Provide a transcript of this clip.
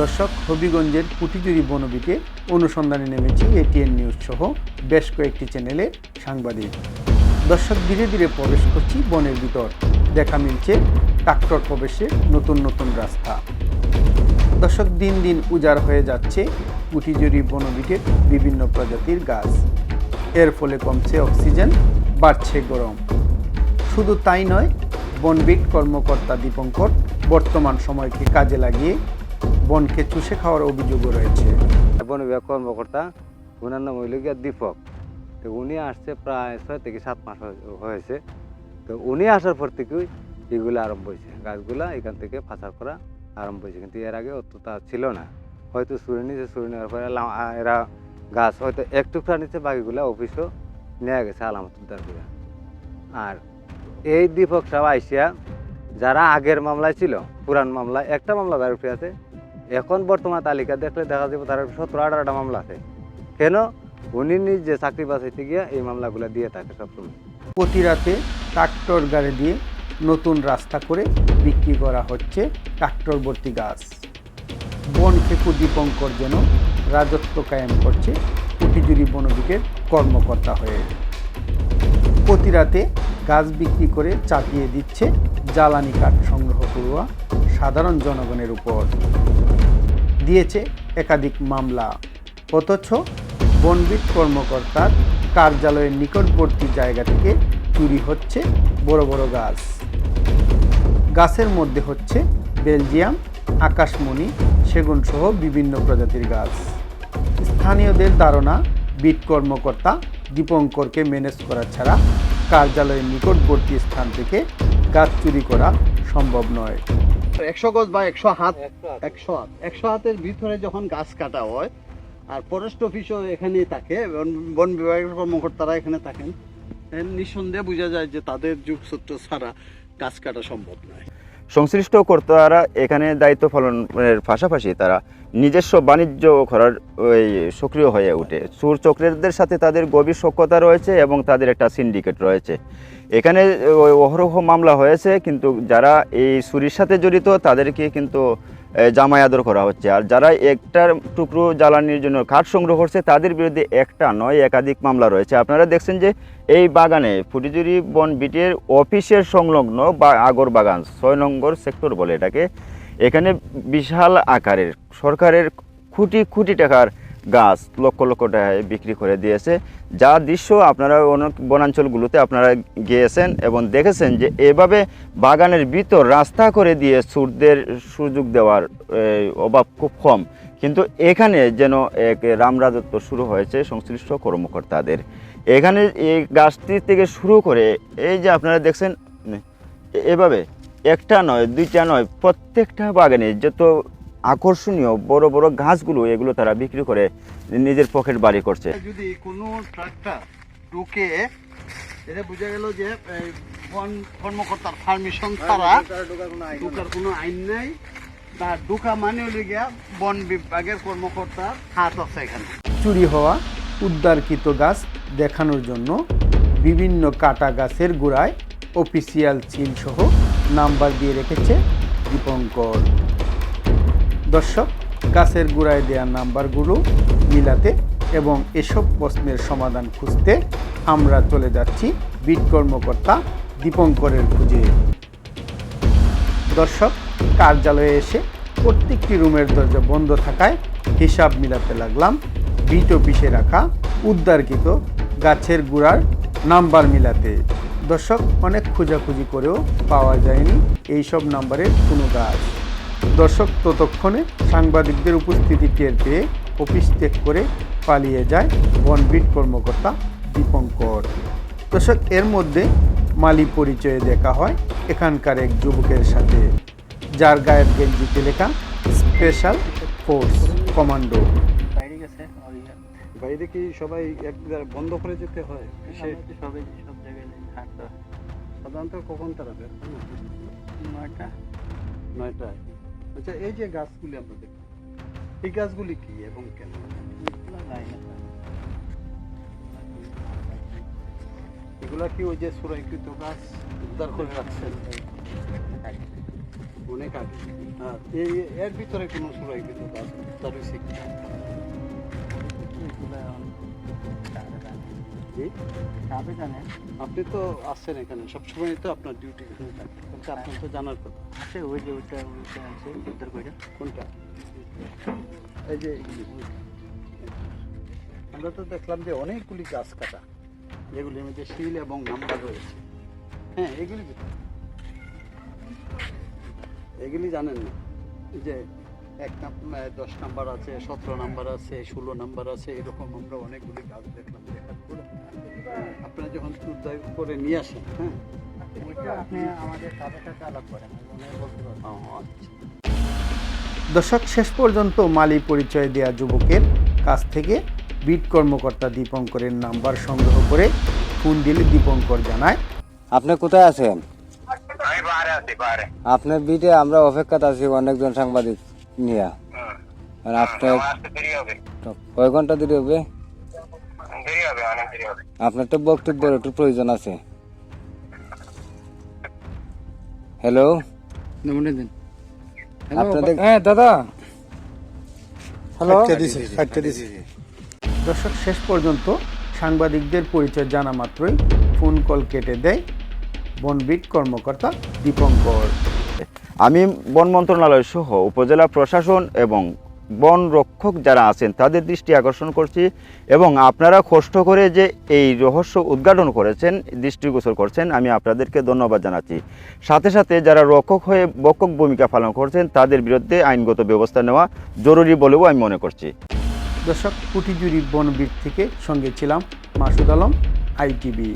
দর্শক, হবিগঞ্জের কুটিজুরি বনবিকে অনুসন্ধানে নেমেছি এটিএন নিউজ সহ বেশ কয়েকটি চ্যানেলে সাংবাদিক। দর্শক, ধীরে ধীরে প্রবেশ করছি বনের ভিতর। দেখা মিলছে ট্রাক্টর প্রবেশে নতুন নতুন রাস্তা। দর্শক, দিন দিন উজাড় হয়ে যাচ্ছে কুটিজুরি বনবিটের বিভিন্ন প্রজাতির গাছ। এর ফলে কমছে অক্সিজেন, বাড়ছে গরম। শুধু তাই নয় বনবিট কর্মকর্তা দীপঙ্কর বর্তমান সময়কে কাজে লাগিয়ে বনকে চুষে খাওয়ার অভিযোগও রয়েছে। বন বিভাগ কর্মকর্তা, ওনার নাম হইল গিয়া দীপক। তো উনি আসছে প্রায় ছয় থেকে সাত মাস হয়েছে। তো উনি আসার পর থেকেই এগুলো আরম্ভ হয়েছে। গাছগুলা এখান থেকে পাচার করা আরম্ভ হয়েছে। কিন্তু এর আগে অতটা ছিল না। হয়তো চুরি নিচে চুরি নেওয়ার পরে এরা গাছ হয়তো এক টুকরা নিচে বাকিগুলা অফিসও নেওয়া গেছে আলামত উদ্ধার করে আর এই দীপক সাহেব আইসিয়া, যারা আগের মামলায় ছিল, পুরান মামলা একটা মামলা উপরে আছে এখন বর্তমান তালিকা দেখলে দেখা যাবে তার সতেরো, আঠারোটা মামলা আছে। কেন? উনি নিজ যে চাকরি বাঁচাইতে গিয়ে এই মামলাগুলো দিয়ে থাকে সবসময়। প্রতি রাতে ট্রাক্টর গাড়ি দিয়ে নতুন রাস্তা করে বিক্রি করা হচ্ছে ট্রাক্টর ভর্তি গাছ। বন খেকু দীপঙ্কর যেন রাজত্ব কায়েম করছে কুটিজুরি বনবিকের কর্মকর্তা হয়ে। প্রতি রাতে গাছ বিক্রি করে চাপিয়ে দিচ্ছে জ্বালানি কাঠ সংগ্রহ করুয়া সাধারণ জনগণের উপর। দিয়েছে একাধিক মামলা। অথচ বনবিট কর্মকর্তার কার্যালয়ের নিকটবর্তী জায়গা থেকে চুরি হচ্ছে বড় বড় গাছ। গাছের মধ্যে হচ্ছে বেলজিয়াম, আকাশমণি সেগুন সহ বিভিন্ন প্রজাতির গাছ। স্থানীয়দের ধারণা, বিট কর্মকর্তা দীপঙ্করকে ম্যানেজ করা ছাড়া কার্যালয়ের নিকটবর্তী স্থান থেকে গাছ চুরি করা সম্ভব নয়। একশো গজ বা একশো হাত একশো হাত। একশো হাতের ভিতরে যখন গাছ কাটা হয় আর ফরেস্ট অফিসও এখানেই থাকে বন- বিভাগের কর্মকর্তারা এখানে থাকেন নিঃসন্দেহে বোঝা যায় যে তাদের যুগসূত্র ছাড়া গাছ কাটা সম্ভব নয়। সংশ্লিষ্ট কর্তারা এখানে দায়িত্ব পালনের পাশাপাশি তারা নিজস্ব বাণিজ্য করার ওই সক্রিয় হয়ে ওঠে। সুর চক্রেরদের সাথে তাদের গভীর সক্ষতা রয়েছে এবং তাদের একটা সিন্ডিকেট রয়েছে। এখানে অহরহ মামলা হয়েছে, কিন্তু যারা এই চুরির সাথে জড়িত তাদেরকে কিন্তু জামাই আদর করা হচ্ছে। আর যারা একটার টুকরো জ্বালানির জন্য কাঠ সংগ্রহ করছে, তাদের বিরুদ্ধে একটা নয়, একাধিক মামলা রয়েছে। আপনারা দেখছেন যে এই বাগানে ফুটিজুরি বন বিটের অফিসের সংলগ্ন বা আগর বাগান ছয় নম্বর সেক্টর বলে এটাকে এখানে বিশাল আকারের, সরকারের কোটি কোটি টাকার গাছ লক্ষ লক্ষ টাকায় বিক্রি করে দিয়েছে। যা দৃশ্য আপনারা অনেক বনাঞ্চলগুলোতে আপনারা গিয়েছেন এবং দেখেছেন যে এভাবে বাগানের ভিতর রাস্তা করে দিয়ে সুরদের সুযোগ দেওয়ার অভাব খুব কম। কিন্তু এখানে যেন এক রামরাজত্ব শুরু হয়েছে সংশ্লিষ্ট কর্মকর্তাদের। এখানে এই গাছটি থেকে শুরু করে, এই যে আপনারা দেখছেন এভাবে একটা নয় দুইটা নয় প্রত্যেকটা বাগানে যত আকর্ষণীয় বড় বড় গাছগুলো এগুলো তারা বিক্রি করে নিজের পকেট বাড়ি করছে। যদি কোনো ট্রাক্টর ঢুকে এটা বোঝা গেল যে বন কর্মকর্তার পারমিশন ছাড়া ঢুকার কোনো আইন নাই। তার ঢুকা মানে হলে গিয়া বন বিভাগের কর্মকর্তার হাত আছে এখানে। চুরি হওয়া উদ্ধারকৃত গাছ দেখানোর জন্য বিভিন্ন কাটা গাছের গোড়ায় অফিসিয়াল চিল সহ নাম্বার দিয়ে রেখেছে দীপঙ্কর। দর্শক, গাছের গোড়ায় দেওয়া নাম্বারগুলো মিলাতে এবং এসব প্রশ্নের সমাধান খুঁজতে আমরা চলে যাচ্ছি বিট কর্মকর্তা দীপঙ্করের খুঁজে। দর্শক, কার্যালয়ে এসে প্রত্যেকটি রুমের দরজা বন্ধ থাকায় হিসাব মিলাতে লাগলাম, বিট অফিসে রাখা উদ্ধারকৃত গাছের গুড়ার নাম্বার মিলাতে। দর্শক অনেক খোঁজাখুঁজি করেও পাওয়া যায়নি এই সব নাম্বারের কোনো গাছ দর্শক ততক্ষণে সাংবাদিকদের উপস্থিতি টের পেয়ে অফিস ত্যাগ করে পালিয়ে যায় বনবিট কর্মকর্তা দীপঙ্কর। দর্শক এর মধ্যে মালি পরিচয়ে দেখা হয় এখানকার এক যুবকের সাথে যার গায়ের গেঞ্জিতে লেখা স্পেশাল ফোর্স কমান্ডো। বাইরে কি সবাই এক বন্ধ করে যেতে হয়? সবাই সাধারণত কখন তারা বের হয়? নয়টা। নয়টায় আচ্ছা এই যে গাছগুলি আমরা দেখি এই গাছগুলি কি এবং কেন? এগুলা কি ওই যে সুরাইকৃত গাছ? উদ্ধার করে রাখছেন অনেক আগে। আর এই- এর ভিতরে কোনো সুরাই গাছ? তার হয়েছে কি? জি? কারে জানে। আপনি তো আসছেন এখানে সবসময় তো আপনার ডিউটি এখানে থাকে। কিন্তু আপনার তো জানার কথা। আছে ওই যে ওইটা ওইটা আছে উদ্ধার করে কোনটা? এই যে আমরা তো দেখলাম যে অনেকগুলি গাছ কাটা যেগুলির মধ্যে শিল এবং নাম্বার রয়েছে। হ্যাঁ এগুলি এগুলি জানেন না? যে এক নাম্বার দশ নাম্বার আছে সতেরো নাম্বার আছে ষোলো নাম্বার আছে এরকম আমরা অনেকগুলি গাছ দেখলাম যখন উদ্ধার করে নিয়ে আসেন হ্যাঁ? আচ্ছা। দর্শক শেষ পর্যন্ত মালি পরিচয় দেয়া যুবকের কাছ থেকে বিট কর্মকর্তা দীপঙ্করের নাম্বার সংগ্রহ করে ফোন দিলে দীপঙ্কর জানায়। আপনি কোথায় আছেন? আপনার বিটে আমরা অপেক্ষাতে আছি অনেকজন সাংবাদিক নিয়ে। আর আপনার কয় ঘণ্টা দেরি হবে? আপনার তো বক্তব্যের একটু প্রয়োজন আছে। হ্যালো আপনাদের হ্যাঁ দাদা। হ্যালো দর্শক শেষ পর্যন্ত সাংবাদিকদের পরিচয় জানা মাত্রই ফোন কল কেটে দেয় বনবিট কর্মকর্তা দীপঙ্কর। আমি বন মন্ত্রণালয় সহ উপজেলা প্রশাসন এবং বন রক্ষক যারা আছেন, তাদের দৃষ্টি আকর্ষণ করছি এবং আপনারা কষ্ট করে যে এই রহস্য উদ্ঘাটন করেছেন দৃষ্টিগোচর করছেন, আমি আপনাদেরকে ধন্যবাদ জানাচ্ছি। সাথে সাথে যারা রক্ষক হয়ে বক্ষক ভূমিকা পালন করছেন, তাদের বিরুদ্ধে আইনগত ব্যবস্থা নেওয়া জরুরি বলেও আমি মনে করছি। দর্শক কুটিজুরি বনবিট থেকে সঙ্গে ছিলাম মাসুদ আলম, আইটিভি।